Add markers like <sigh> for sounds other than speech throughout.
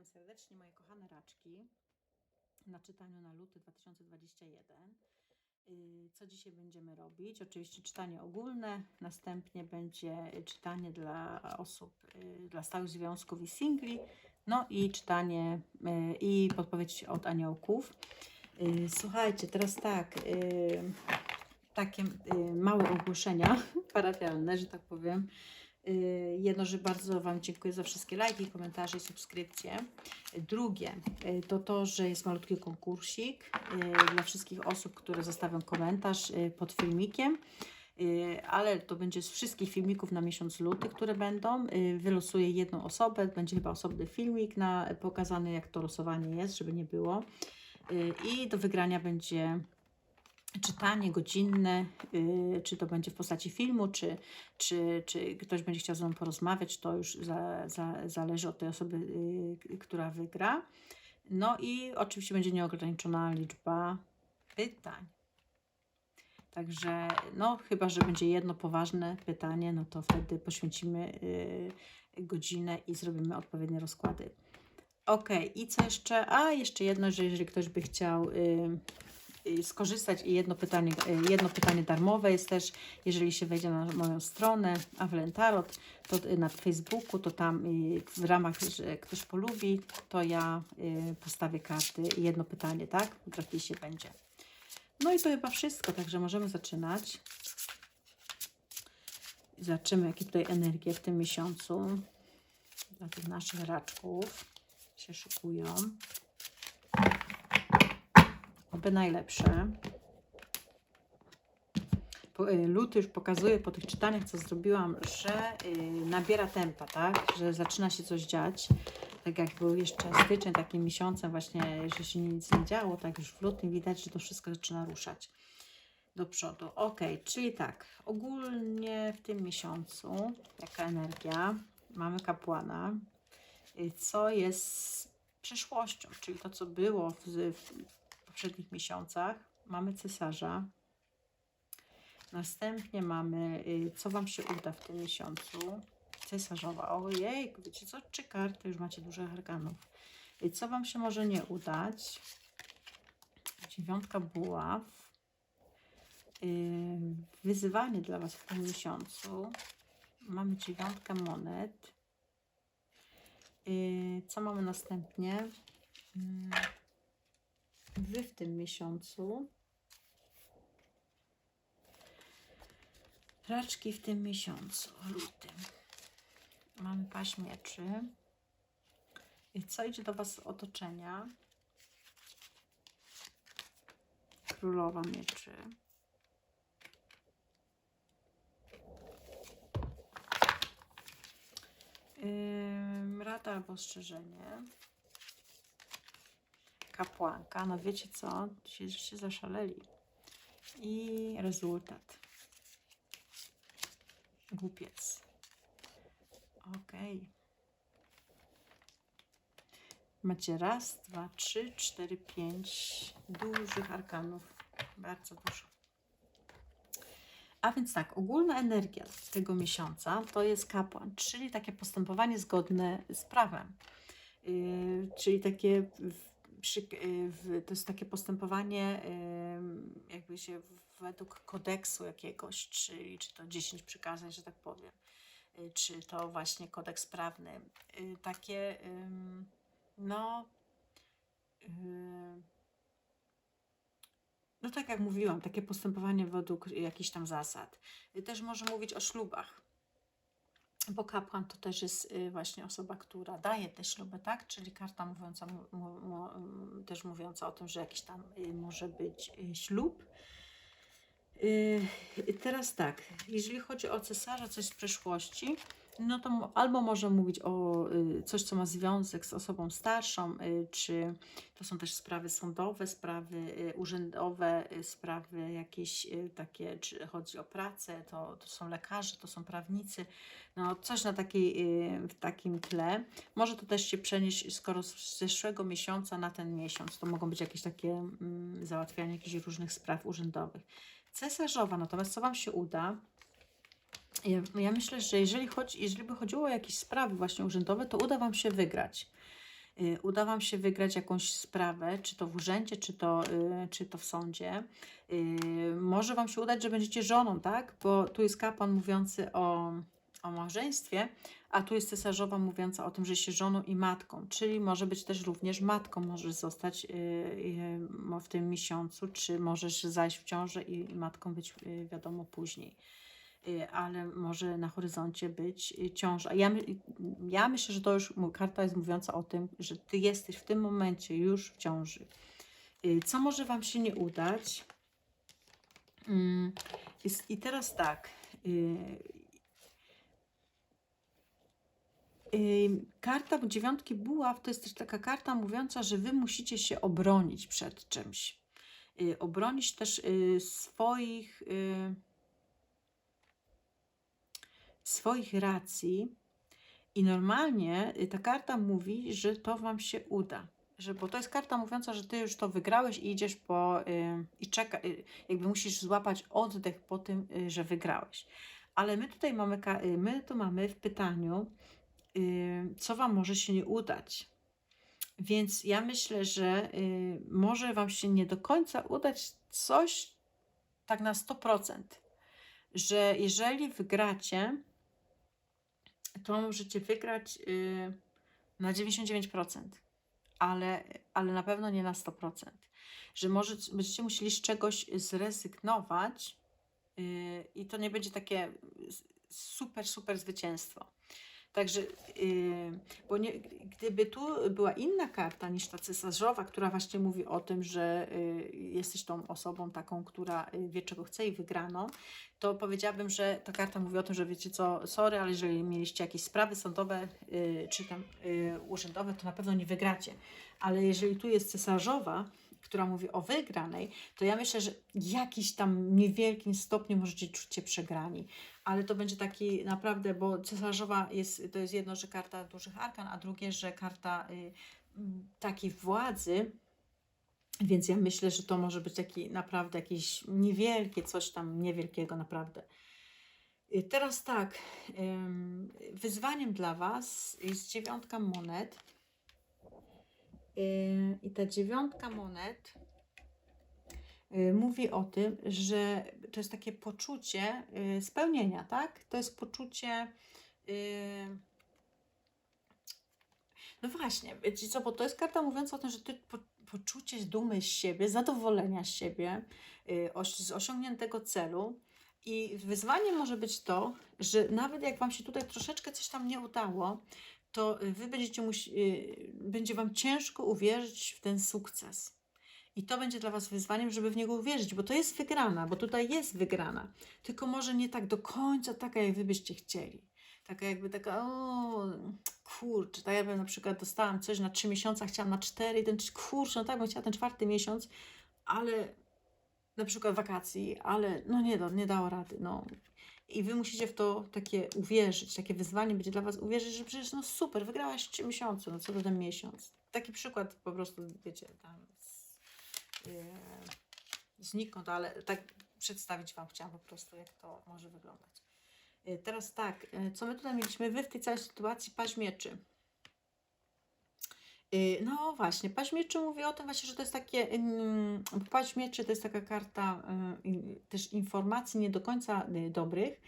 Witam serdecznie moje kochane raczki na czytaniu na luty 2021. Y, Co dzisiaj będziemy robić? Oczywiście czytanie ogólne, następnie będzie czytanie dla osób, y, dla stałych związków i singli, no i czytanie y, i podpowiedź od aniołków. Słuchajcie, teraz tak, takie małe ogłoszenia <laughs> parafialne, że tak powiem. Y, Jedno, że bardzo Wam dziękuję za wszystkie lajki, komentarze i subskrypcje. Drugie y, to to, że jest malutki konkursik y, dla wszystkich osób, które zostawią komentarz pod filmikiem. Ale to będzie z wszystkich filmików na miesiąc luty, które będą. Wylosuję jedną osobę, będzie chyba osobny filmik na, pokazany, jak to losowanie jest, żeby nie było. I do wygrania będzie czytanie godzinne, y, czy to będzie w postaci filmu, czy, czy, czy ktoś będzie chciał ze mną porozmawiać, to już za, za, zależy od tej osoby, y, która wygra. No i oczywiście będzie nieograniczona liczba pytań. Także, no, chyba, że będzie jedno poważne pytanie, no to wtedy poświęcimy y, godzinę i zrobimy odpowiednie rozkłady. Ok, i co jeszcze? A, jeszcze jedno, że jeżeli ktoś by chciał skorzystać i jedno pytanie, y, jedno pytanie darmowe jest też, jeżeli się wejdzie na moją stronę Awelen Tarot, to y, na Facebooku, to tam y, w ramach, że ktoś polubi, to ja y, postawię karty i jedno pytanie, tak? Trafi się będzie. No i to chyba wszystko, także możemy zaczynać. Zobaczymy, jakie tutaj energie w tym miesiącu dla tych naszych raczków się szykują. Oby najlepsze. Y, luty już pokazuje po tych czytaniach, co zrobiłam, że y, nabiera tempa, tak? Że zaczyna się coś dziać. Tak jak był jeszcze styczeń takim miesiącem właśnie, że się nic nie działo, tak już w lutym widać, że to wszystko zaczyna ruszać do przodu. Ok, czyli tak, ogólnie w tym miesiącu, jaka energia? Mamy kapłana, y, co jest przeszłością, czyli to, co było w, w poprzednich miesiącach. Mamy cesarza. Następnie mamy, y, co Wam się uda w tym miesiącu. Cesarzowa. Ojej, wiecie co? Trzy karty, już macie dużo arkanów. Y, Co Wam się może nie udać? Dziewiątka buław. Y, Wyzywanie dla Was w tym miesiącu. Mamy dziewiątkę monet. Co mamy następnie? Wy w tym miesiącu. Raczki w tym miesiącu, lutym. Mamy paść mieczy. I co idzie do Was z otoczenia? Królowa mieczy. Ym, rada albo ostrzeżenie. Kapłanka, no wiecie co? Dzisiaj żeście zaszaleli. I rezultat. Głupiec. Okej. Macie raz, dwa, trzy, cztery, pięć dużych arkanów. Bardzo dużo. A więc tak, ogólna energia tego miesiąca to jest kapłan, czyli takie postępowanie zgodne z prawem. Yy, czyli takie, przy, yy, w, to jest takie postępowanie jakby się według kodeksu jakiegoś, czyli czy to 10 przykazań, że tak powiem, yy, czy to właśnie kodeks prawny. Yy, takie, no, no tak jak mówiłam, takie postępowanie według jakichś tam zasad. Y, Też może mówić o ślubach, bo kapłan to też jest y, właśnie osoba, która daje te śluby, tak? Czyli karta mówiąca, mu, mu, ym, też mówiąca o tym, że jakiś tam y, może być y, ślub. Teraz tak, jeżeli chodzi o cesarza, coś z przeszłości, no to albo może mówić o y, coś, co ma związek z osobą starszą, y, czy to są też sprawy sądowe, sprawy y, urzędowe, sprawy jakieś takie, czy chodzi o pracę, to, to są lekarze, to są prawnicy, no coś na takiej, w takim tle. Może to też się przenieść, skoro z zeszłego miesiąca na ten miesiąc, to mogą być jakieś takie mm, załatwianie jakichś różnych spraw urzędowych. Cesarzowa, natomiast co Wam się uda? Ja, ja myślę, że jeżeli, chodzi, jeżeli by chodziło o jakieś sprawy właśnie urzędowe, to uda Wam się wygrać. y, uda Wam się wygrać jakąś sprawę, czy to w urzędzie, czy to, y, czy to w sądzie. Y, Może Wam się udać, że będziecie żoną, tak? Bo tu jest kapłan mówiący o, o małżeństwie, a tu jest cesarzowa mówiąca o tym, że się żoną i matką, czyli może być też również matką, możesz zostać w tym miesiącu, czy możesz zajść w ciążę i, matką być wiadomo później. Y, Ale może na horyzoncie być y, ciąża. Ja, my- ja myślę, że to już karta jest mówiąca o tym, że ty jesteś w tym momencie już w ciąży. Y, Co może Wam się nie udać? Mm, I teraz tak. y, Karta dziewiątki buław to jest też taka karta mówiąca, że wy musicie się obronić przed czymś. Y, Obronić też y, swoich, y, swoich racji. I normalnie y, ta karta mówi, że to wam się uda. Że, bo to jest karta mówiąca, że ty już to wygrałeś i idziesz po. Y, I czeka, y, jakby musisz złapać oddech po tym, że wygrałeś. Ale my tutaj mamy, my tu mamy w pytaniu, co Wam może się nie udać. Więc ja myślę, że może Wam się nie do końca udać coś tak na 100%, że jeżeli wygracie, to możecie wygrać y, na 99%, ale, ale na pewno nie na 100%. Że może będziecie musieli z czegoś zrezygnować y, i to nie będzie takie super, super zwycięstwo. Także, yy, bo nie, gdyby tu była inna karta niż ta cesarzowa, która właśnie mówi o tym, że yy, jesteś tą osobą taką, która yy, wie czego chce i wygraną, to powiedziałabym, że ta karta mówi o tym, że wiecie co, sorry, ale jeżeli mieliście jakieś sprawy sądowe czy tam urzędowe, to na pewno nie wygracie. Ale jeżeli tu jest cesarzowa, która mówi o wygranej, to ja myślę, że jakiś tam niewielkim stopniu możecie czuć się przegrani ale to będzie taki naprawdę, bo cesarzowa jest, to jest jedno, że karta dużych arkan, a drugie, że karta y, takiej władzy, więc ja myślę, że to może być taki naprawdę jakieś niewielkie, coś tam niewielkiego naprawdę. Y, Teraz tak, wyzwaniem dla Was jest dziewiątka monet. I ta dziewiątka monet y, mówi o tym, że to jest takie poczucie y, spełnienia, tak? To jest poczucie. y, No właśnie, wiecie co, bo to jest karta mówiąca o tym, że ty po, poczucie dumy z siebie, zadowolenia z siebie, z osiągniętego celu. I wyzwaniem może być to, że nawet jak Wam się tutaj troszeczkę coś tam nie udało, to y, Wy będziecie y, będzie Wam ciężko uwierzyć w ten sukces. I to będzie dla Was wyzwaniem, żeby w niego uwierzyć, bo to jest wygrana, bo tutaj jest wygrana. Tylko może nie tak do końca taka, jak Wy byście chcieli. Taka jakby taka, o kurczę, tak jakby na przykład dostałam coś na trzy miesiące, chciałam na cztery, ten kurczę, no tak bym chciała ten czwarty miesiąc, ale na przykład wakacji, ale no nie, da, nie dało rady, no. I Wy musicie w to takie uwierzyć, takie wyzwanie będzie dla Was uwierzyć, że przecież no super, wygrałaś trzy miesiące, no co to ten miesiąc. Taki przykład po prostu, wiecie, tam z, yy, znikąd, ale tak przedstawić Wam chciałam po prostu, jak to może wyglądać. Yy, Teraz tak, yy, co my tutaj mieliśmy? Wy w tej całej sytuacji paź mieczy. Yy, No właśnie, paź mieczy mówi o tym właśnie, że to jest takie, ym, bo paź mieczy to jest taka karta y, też informacji nie do końca y, dobrych,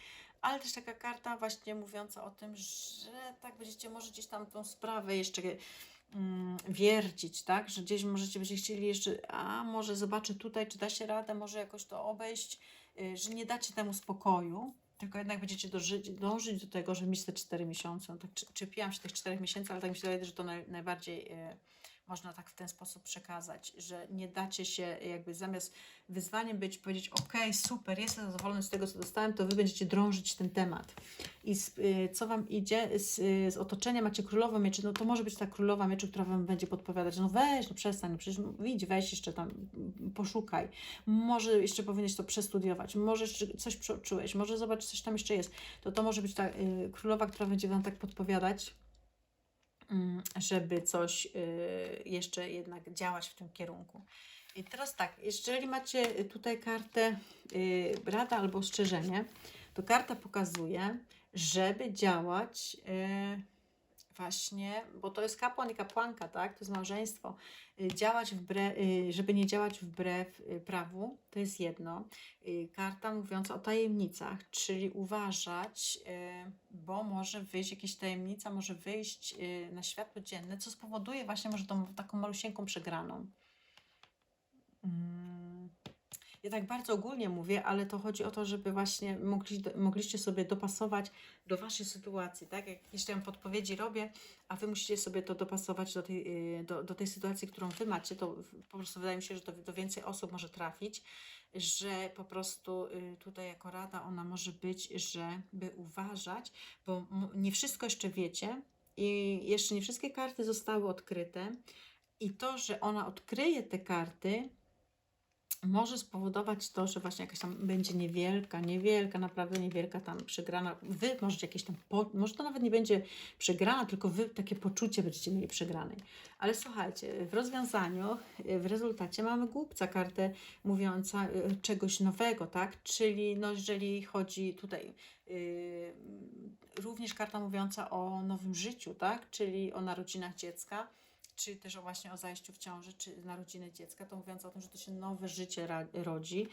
ale też taka karta właśnie mówiąca o tym, że tak będziecie może gdzieś tam tą sprawę jeszcze mm, wiercić, tak, że gdzieś możecie będziecie chcieli jeszcze, a może zobaczę tutaj, czy da się radę, może jakoś to obejść, y, że nie dacie temu spokoju, tylko jednak będziecie dożyć, dążyć do tego, żeby mieć te 4 miesiące. No tak czepiłam się tych 4 miesięcy, ale tak mi się wydaje, że to naj, najbardziej y, można tak w ten sposób przekazać, że nie dacie się jakby zamiast wyzwaniem być, powiedzieć ok, super, jestem zadowolony z tego, co dostałem, to wy będziecie drążyć ten temat. I z, y, co wam idzie z, y, z otoczenia, macie królową mieczy, no to może być ta królowa mieczy, która wam będzie podpowiadać, no weź, no przestań, no przecież no, idź, weź jeszcze tam, poszukaj, może jeszcze powinieneś to przestudiować, może coś czułeś, może zobacz, coś tam jeszcze jest. To to może być ta y, królowa, która będzie wam tak podpowiadać, żeby coś y, jeszcze jednak działać w tym kierunku. I teraz tak, jeżeli macie tutaj kartę y, rada albo ostrzeżenie, to karta pokazuje, żeby działać y, właśnie, bo to jest kapłan i kapłanka, tak? To jest małżeństwo. Y, Działać wbrew, y, żeby nie działać wbrew y, prawu, to jest jedno. Karta mówiąca o tajemnicach, czyli uważać, bo może wyjść jakaś tajemnica, może wyjść na światło dzienne, co spowoduje właśnie może tą taką malusieńką przegraną. Mm. Ja tak bardzo ogólnie mówię, ale to chodzi o to, żeby właśnie mogli, mogliście sobie dopasować do Waszej sytuacji, tak? Jak jakieś tam podpowiedzi robię, a Wy musicie sobie to dopasować do tej, y, do, do tej sytuacji, którą Wy macie, to po prostu wydaje mi się, że to do więcej osób może trafić, że po prostu y, tutaj jako rada ona może być, żeby uważać, bo nie wszystko jeszcze wiecie i jeszcze nie wszystkie karty zostały odkryte i to, że ona odkryje te karty, może spowodować to, że właśnie jakaś tam będzie niewielka, niewielka, naprawdę niewielka tam przegrana. Wy możecie jakieś tam, po, może to nawet nie będzie przegrana, tylko wy takie poczucie będziecie mieli przegranej. Ale słuchajcie, w rozwiązaniu, w rezultacie mamy głupca, kartę mówiąca y, czegoś nowego, tak? Czyli no jeżeli chodzi tutaj y, również karta mówiąca o nowym życiu, tak? Czyli o narodzinach dziecka czy też o właśnie o zajściu w ciąży, czy narodziny dziecka, to mówiąc o tym, że to się nowe życie rodzi,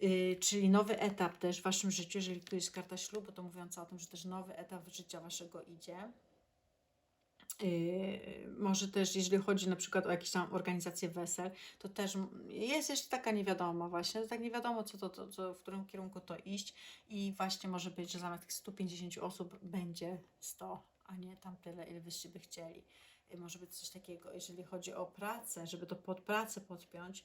yy, czyli nowy etap też w Waszym życiu, jeżeli tu jest karta ślubu, to mówiąca o tym, że też nowy etap życia Waszego idzie. Yy, może też, jeżeli chodzi na przykład o jakieś tam organizację wesel, to też jest jeszcze taka niewiadoma właśnie, tak nie wiadomo, co to, to, w którym kierunku to iść i właśnie może być, że zamiast tych 150 osób będzie 100, a nie tam tyle, ile byście by chcieli. Yy, Może być coś takiego, jeżeli chodzi o pracę, żeby to pod pracę podpiąć,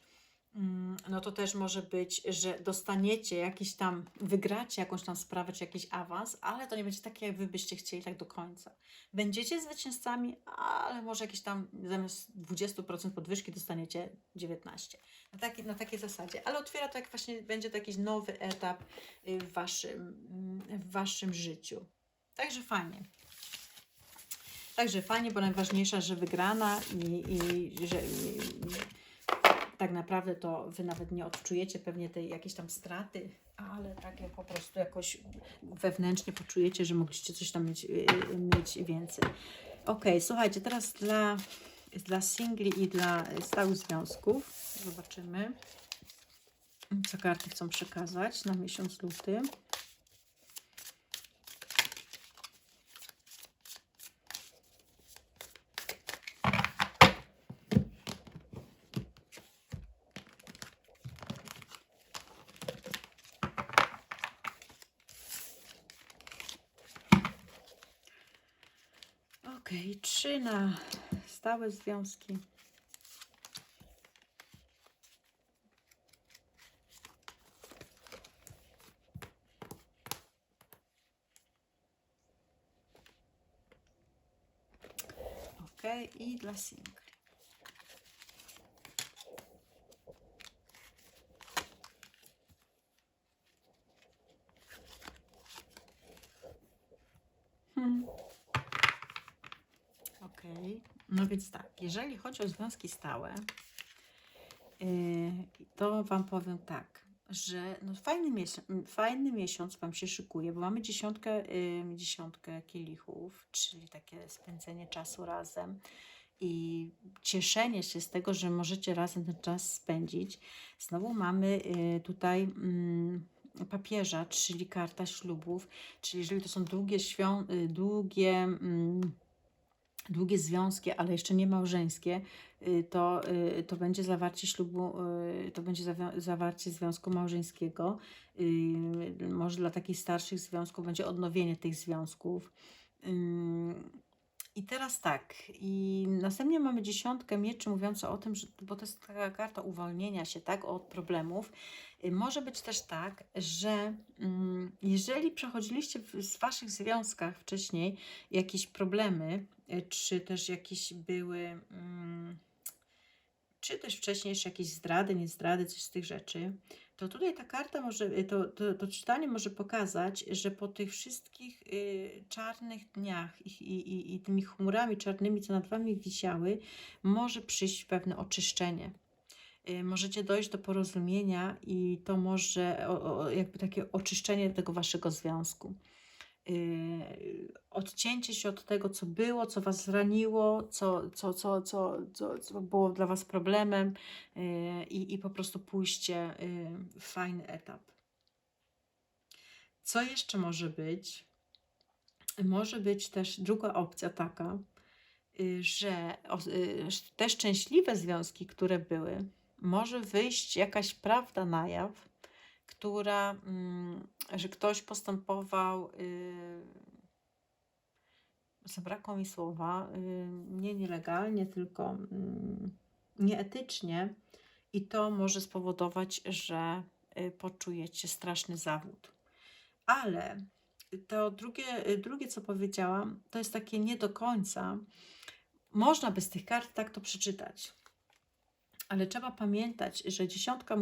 mm, no to też może być, że dostaniecie jakiś tam, wygracie jakąś tam sprawę, czy jakiś awans, ale to nie będzie takie, jak wy byście chcieli tak do końca. Będziecie zwycięzcami, ale może jakieś tam zamiast 20% podwyżki dostaniecie 19%. Na, taki, na takiej zasadzie. Ale otwiera to, jak właśnie będzie to jakiś nowy etap y, w waszym, w waszym życiu. Także fajnie. Także fajnie, bo najważniejsza, że wygrana i, i że i, tak naprawdę to wy nawet nie odczujecie pewnie tej jakiejś tam straty, ale takie po prostu jakoś wewnętrznie poczujecie, że mogliście coś tam mieć, y, mieć więcej. Ok, słuchajcie, teraz dla, dla singli i dla stałych związków zobaczymy, co karty chcą przekazać na miesiąc luty. Ok, trzy na stałe związki. Ok, i dla singli. Hmm. Okej, no więc tak, jeżeli chodzi o związki stałe, yy, to Wam powiem tak, że no fajny, miesiąc, fajny miesiąc Wam się szykuje, bo mamy dziesiątkę, yy, dziesiątkę kielichów, czyli takie spędzenie czasu razem i cieszenie się z tego, że możecie razem ten czas spędzić. Znowu mamy yy, tutaj mm, papieża, czyli karta ślubów, czyli jeżeli to są długie, świąt, długie mm, długie związki, ale jeszcze nie małżeńskie, y, to, y, to będzie zawarcie ślubu, y, to będzie zawarcie związku małżeńskiego. Może dla takich starszych związków będzie odnowienie tych związków. I teraz tak, i następnie mamy dziesiątkę mieczy mówiącą o tym, że, bo to jest taka karta uwolnienia się tak, od problemów. Y, Może być też tak, że mm, jeżeli przechodziliście w, w waszych związkach wcześniej jakieś problemy, y, czy też jakieś były, mm, czy też wcześniej jeszcze jakieś zdrady, nie zdrady, coś z tych rzeczy, to tutaj ta karta może, y, to, to, to czytanie może pokazać, że po tych wszystkich y, czarnych dniach i, i, i, i tymi chmurami czarnymi, co nad wami wisiały, może przyjść pewne oczyszczenie. Y, możecie dojść do porozumienia i to może o, o, jakby takie oczyszczenie tego waszego związku. Y, odcięcie się od tego, co było, co Was zraniło, co, co, co, co, co, było dla Was problemem y, i, i po prostu pójście y, w fajny etap. Co jeszcze może być? Może być też druga opcja taka, że te szczęśliwe związki, które były, może wyjść jakaś prawda na jaw, która, mm, że ktoś postępował, y, zabrakło mi słowa, y, nie nielegalnie, tylko mm, nieetycznie i to może spowodować, że y, poczujecie straszny zawód. Ale to drugie, drugie, co powiedziałam, to jest takie nie do końca. Można by z tych kart tak to przeczytać. Ale trzeba pamiętać, że dziesiątka,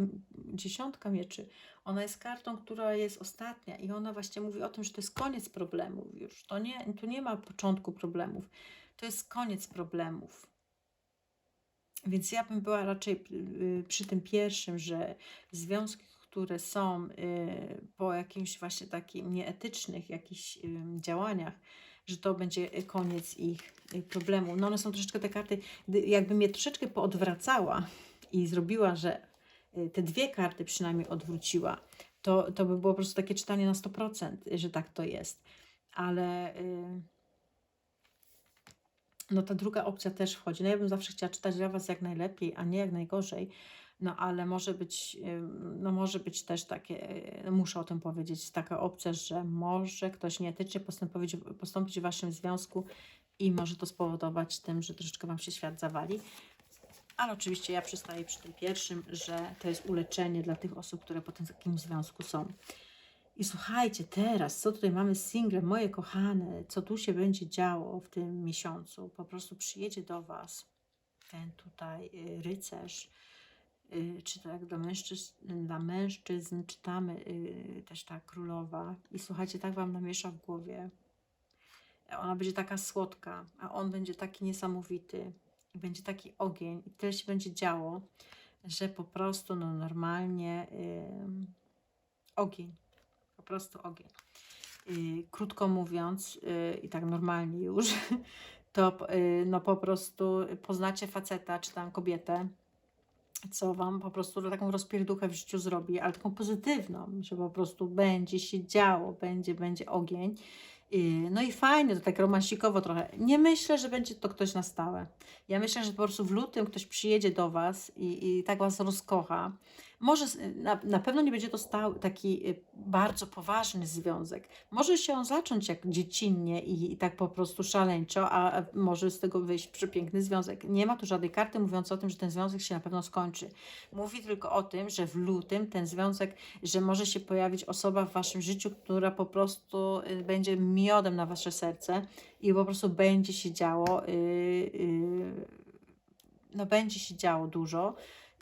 dziesiątka mieczy, ona jest kartą, która jest ostatnia i ona właśnie mówi o tym, że to jest koniec problemów już. To nie, tu nie ma początku problemów. To jest koniec problemów. Więc ja bym była raczej y, przy tym pierwszym, że związki, które są y, po jakimś właśnie takim nieetycznych jakichś y, działaniach, że to będzie koniec ich problemu. No one są troszeczkę te karty, gdy- jakby mnie troszeczkę poodwracała i zrobiła, że te dwie karty przynajmniej odwróciła, to, to by było po prostu takie czytanie na 100%, że tak to jest. Ale y, no ta druga opcja też wchodzi. No ja bym zawsze chciała czytać dla Was jak najlepiej, a nie jak najgorzej. No ale może być, ym, no może być też takie, y, muszę o tym powiedzieć, taka opcja, że może ktoś nieetycznie postąpić, postąpić w Waszym związku i może to spowodować tym, że troszeczkę Wam się świat zawali. Ale oczywiście ja przystaję przy tym pierwszym, że to jest uleczenie dla tych osób, które po takim związku są. I słuchajcie, teraz, co tutaj mamy z singlem, moje kochane, co tu się będzie działo w tym miesiącu? Po prostu przyjedzie do Was ten tutaj y, rycerz, y, czy to jak dla mężczyzn, dla mężczyzn czytamy y, też ta królowa. I słuchajcie, tak Wam namiesza w głowie. Ona będzie taka słodka, a on będzie taki niesamowity. I będzie taki ogień i tyle się będzie działo, że po prostu no normalnie ym, ogień po prostu ogień. Yy, krótko mówiąc, yy, i tak normalnie już, <laughs> to yy, no po prostu poznacie faceta czy tam kobietę, co wam po prostu taką rozpierduchę w życiu zrobi, ale taką pozytywną, że po prostu będzie się działo, będzie, będzie ogień. No i fajnie, to tak romansikowo trochę. Nie myślę, że będzie to ktoś na stałe. Ja myślę, że po prostu w lutym ktoś przyjedzie do Was i, i tak Was rozkocha. Może s- na, na pewno nie będzie to stał taki y, bardzo poważny związek. Może się on zacząć jak dziecinnie i, i tak po prostu szaleńczo, a może z tego wyjść przepiękny związek. Nie ma tu żadnej karty mówiącej o tym, że ten związek się na pewno skończy. Mówi tylko o tym, że w lutym ten związek, że może się pojawić osoba w Waszym życiu, która po prostu y, będzie miodem na Wasze serce i po prostu będzie się działo. y, y, no będzie się działo dużo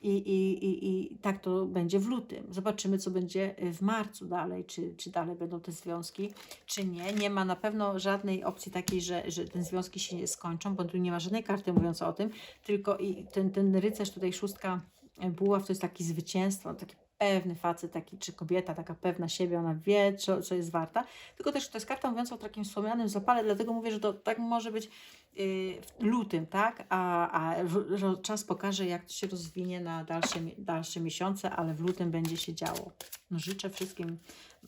i, i, i, i tak to będzie w lutym. Zobaczymy, co będzie w marcu dalej, czy, czy dalej będą te związki, czy nie. Nie ma na pewno żadnej opcji takiej, że, że te związki się nie skończą, bo tu nie ma żadnej karty mówiącej o tym, tylko i ten, ten rycerz tutaj, szóstka buław, to jest taki zwycięstwo, taki pewny facet, taki, czy kobieta taka pewna siebie, ona wie, co, co jest warta, tylko też to jest karta mówiąca o takim wspomnianym zapale, dlatego mówię, że to tak może być y, w lutym, tak? A, a czas pokaże, jak to się rozwinie na dalsze, dalsze miesiące, ale w lutym będzie się działo. No, życzę wszystkim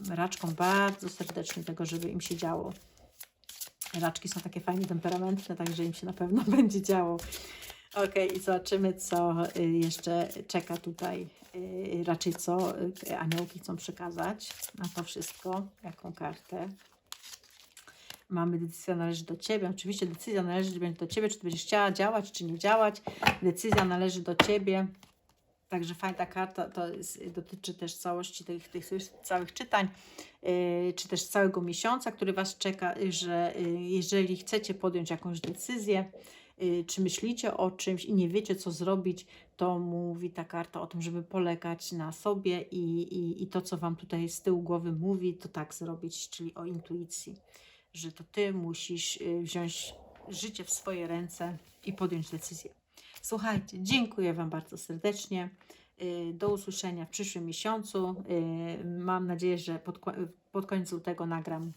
raczkom bardzo serdecznie tego, żeby im się działo. Raczki są takie fajnie temperamentne, także im się na pewno <laughs> będzie działo. Okej, i zobaczymy, co y, jeszcze czeka tutaj. y, Raczej co y, aniołki chcą przekazać na to wszystko, jaką kartę. Mamy decyzja należy do Ciebie. Oczywiście decyzja należy do Ciebie, czy Ty będziesz chciała działać, czy nie działać. Decyzja należy do Ciebie. Także fajna karta to jest, dotyczy też całości tych, tych całych czytań, czy też całego miesiąca, który Was czeka, że jeżeli chcecie podjąć jakąś decyzję, czy myślicie o czymś i nie wiecie, co zrobić, to mówi ta karta o tym, żeby polegać na sobie i, i, i to, co Wam tutaj z tyłu głowy mówi, to tak zrobić, czyli o intuicji, że to Ty musisz yy, wziąć życie w swoje ręce i podjąć decyzję. Słuchajcie, dziękuję Wam bardzo serdecznie. Y, Do usłyszenia w przyszłym miesiącu. Y, Mam nadzieję, że pod, pod koniec lutego nagram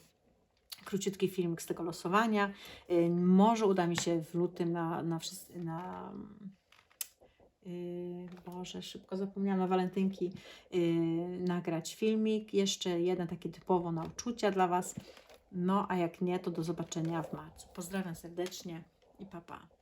króciutki filmik z tego losowania. Y, Może uda mi się w lutym na, na, wszyscy- na Yy, Boże, szybko zapomniałam na walentynki yy, nagrać filmik. Jeszcze jeden taki typowo na uczucia dla Was. No, a jak nie, to do zobaczenia w marcu. Pozdrawiam serdecznie i pa pa.